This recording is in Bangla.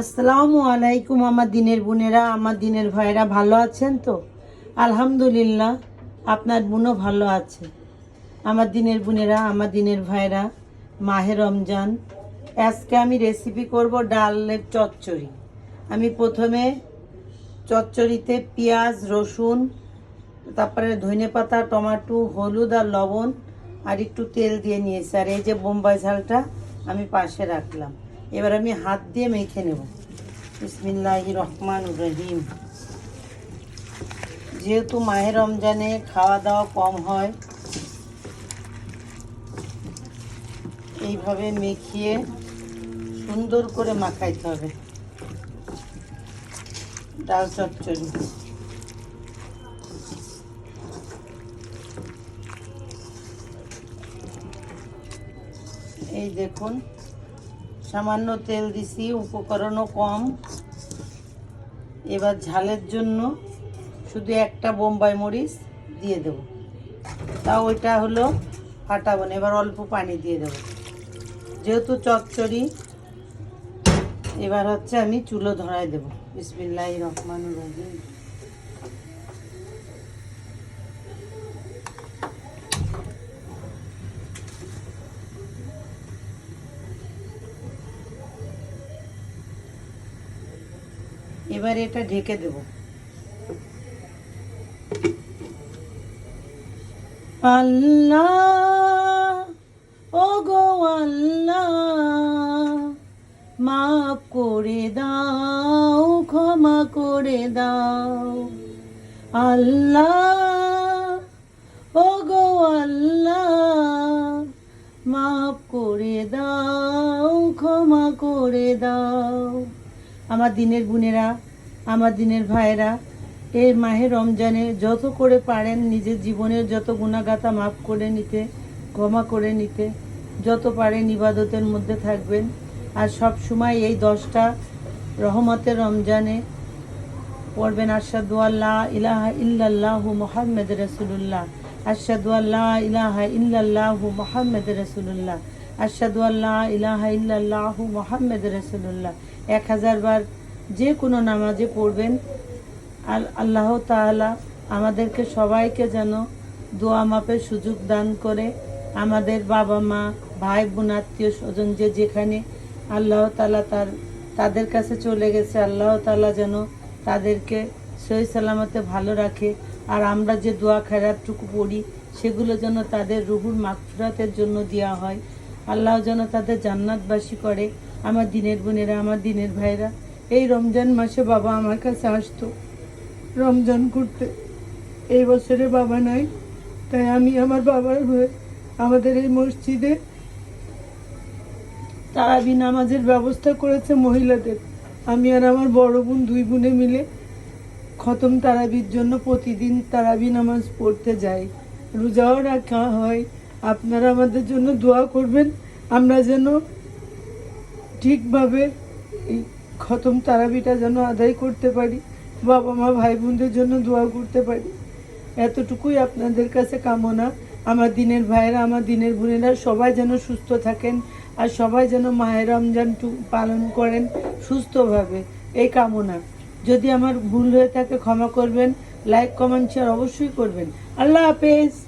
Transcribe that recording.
আসসালামু আলাইকুম আমার দিনের বোনেরা, আমার দিনের ভাইরা ভালো আছেন তো? আলহামদুলিল্লাহ, আপনার বোনও ভালো আছে। আমার দিনের বোনেরা, আমার দিনের ভাইরা মাহে রমজান, আজকে আমি রেসিপি করব ডালের চচ্চড়ি। আমি প্রথমে চচ্চড়িতে পেঁয়াজ, রসুন, তারপরে ধনে পাতা টমাটো, হলুদ আর লবণ আর একটু তেল দিয়ে নিয়েছি। আর এই যে বোম্বাই ঝালটা আমি পাশে রাখলাম। এবার আমি হাত দিয়ে মেখে নেব। বিসমিল্লাহ রহমান রহিম। যেহেতু মাহের রমজানে খাওয়া দাওয়া কম হয়, এইভাবে মেখিয়ে সুন্দর করে মাখাইতে হবে। ডাল চচ্চড়ি। এই দেখুন সামান্য তেল দিছি, উপকরণও কম। এবার ঝালের জন্য শুধু একটা বোম্বাই মরিচ দিয়ে দেব। তাও ওইটা হলো ফাটাবো না, এবার অল্প পানি দিয়ে দেব। যেহেতু চচ্চড়ি, এবার হচ্ছে আমি চুলো ধরাই দেব। বিসমিল্লাহ রহমান রহিম। এবার এটা ঢেকে দেব। আল্লাহ ও গো আল্লাহ, মাফ করে দাও, ক্ষমা করে দাও। আল্লাহ ও গো আল্লাহ, মাফ করে দাও, ক্ষমা করে দাও। আমার দিনের বোনেরা, আমার দিনের ভাইয়েরা, এই মাহে রমজানে যত করে পারেন নিজের জীবনের যত গুণাগাতা মাফ করে নিতে, ক্ষমা করে নিতে, যত পারেন ইবাদতের মধ্যে থাকবেন। আর সব সময় এই দশটা রহমতের রমজানে পড়বেন আশাদু আল্লাহ ইলাহা ইল্লাল্লাহু মোহাম্মদ রসুল্লাহ আশাদু আল্লাহ ইলাহা ইল্লাল্লাহু মোহাম্মদ রসুল্লাহ আশাদু আল্লাহ ইলাহা ইল্লাল্লাহু মোহাম্মদ রসুল্লাহ এক হাজার বার যে কোনো নামাজে পড়বেন। আল্লাহ তাআলা আমাদেরকে সবাইকে যেন দোয়া মাপের সুযোগ দান করে। আমাদের বাবা মা, ভাই বোন, আত্মীয় স্বজন যে যেখানে আল্লাহ তাআলা তার তাদের কাছে চলে গেছে। আল্লাহ তালা যেন তাদেরকে সহি সালামতে ভালো রাখে। আর আমরা যে দোয়া খেরাতটুকু পড়ি, সেগুলো যেন তাদের রুহুর মাগফিরাতের জন্য দেওয়া হয়। আল্লাহ যেন তাদের জান্নাতবাসী করে, আমার দিনের বোনেরা, আমার দিনের ভাইরা। এই রমজান মাসে বাবা আমার কাছে আসতো, রমজান করতে। এই বছরে বাবা নাই, তাই আমি আমার বাবার হয়ে আমাদের এই মসজিদে তারাবি নামাজের ব্যবস্থা করেছে মহিলাদের। আমি আর আমার বড় বোন দুই বোনে মিলে খতম তারাবির জন্য প্রতিদিন তারাবি নামাজ পড়তে যাই। রোজাও রাখা হয় আপনারা আমাদের জন্য দোয়া করবেন। আমরা যেন ঠিকভাবে এই খতম তারাবিটা যেন আদায় করতে পারি, বাবা মা ভাই বোনদের জন্য দোয়া করতে পারি। এতটুকুই আপনাদের কাছে কামনা। আমার দিনের ভাইয়েরা, আমার দিনের বোনেরা, সবাই যেন সুস্থ থাকেন আর সবাই যেন মায়ের রমজান পালন করেন সুস্থভাবে। এই কামনা। যদি আমার ভুল হয়ে থাকে ক্ষমা করবেন, লাইক, কমেন্ট শেয়ার অবশ্যই করবেন। আল্লাহ হাফেজ।